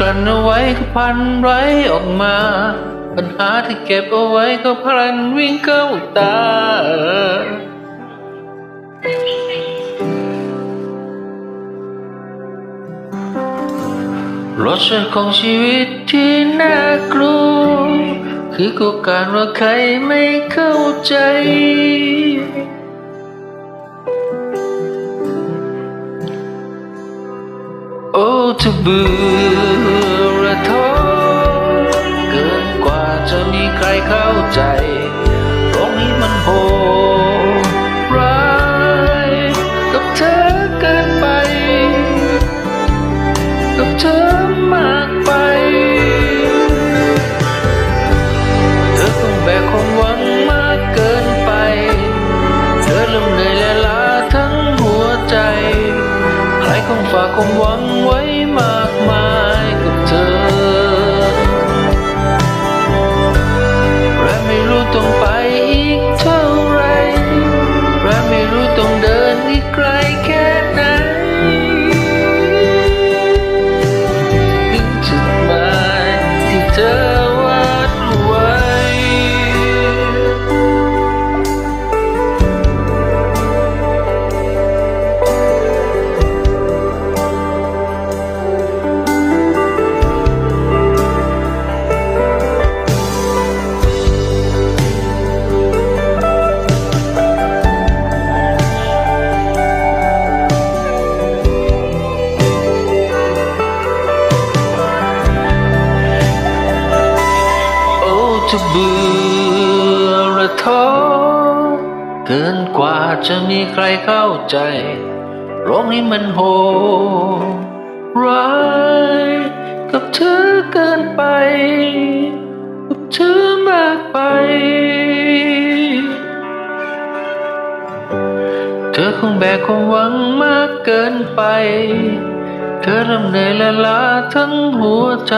กันเอาไว้ก็พันไรออกมา ปัญหาที่เก็บเอาไว้ก็พลันวิ่งเข้าตา รสชาติของชีวิตที่น่ากลัวคือกูการว่าใครไม่เข้าใจโอ้จะเบื่อ ท้อเกินกว่าจะมีใครเข้าใจตรงนี้มันโหดร้ายกับเธอเกินไป กับเธอมากไป เธอคงแบกความหวังมากเกินไป เธอลืมเหนื่อยและล้าทั้งหัวใจ ใครคงฝากความหวังไว้มากมาย จะเบื่อระท้อเกินกว่าจะมีใครเข้าใจร้องให้มันโหดร้ายกับเธอเกินไป กับเธอมากไป เธอคงแบกความหวังมากเกินไป เธอเริ่มเหนื่อยและล้าทั้งหัวใจ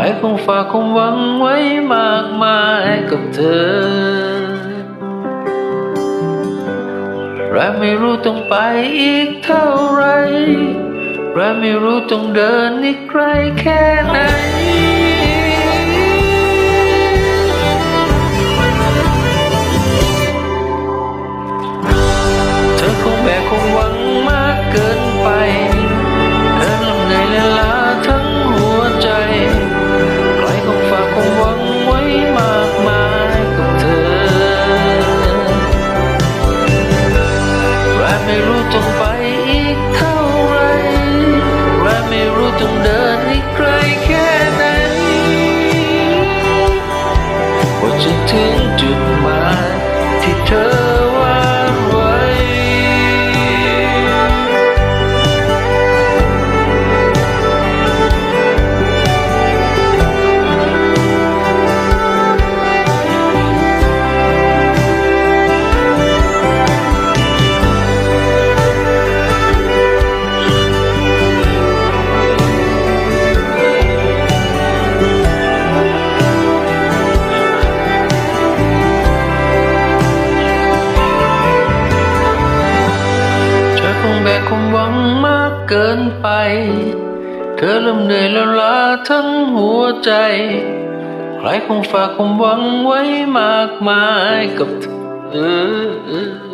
ใครคงฝากความหวังไว้มากมายกับเธอและไม่รู้ต้องไปอีกเท่าไรและไม่รู้ต้องเดินอีกไกลแค่ไหนเธอคงแบกความหวังมากเกินไปเธอลำเหนและลา เกินไป เธอเริ่มเหนื่อยแล้วล้าทั้งหัวใจ ใครคงฝากความหวังไว้มากมายกับเธอ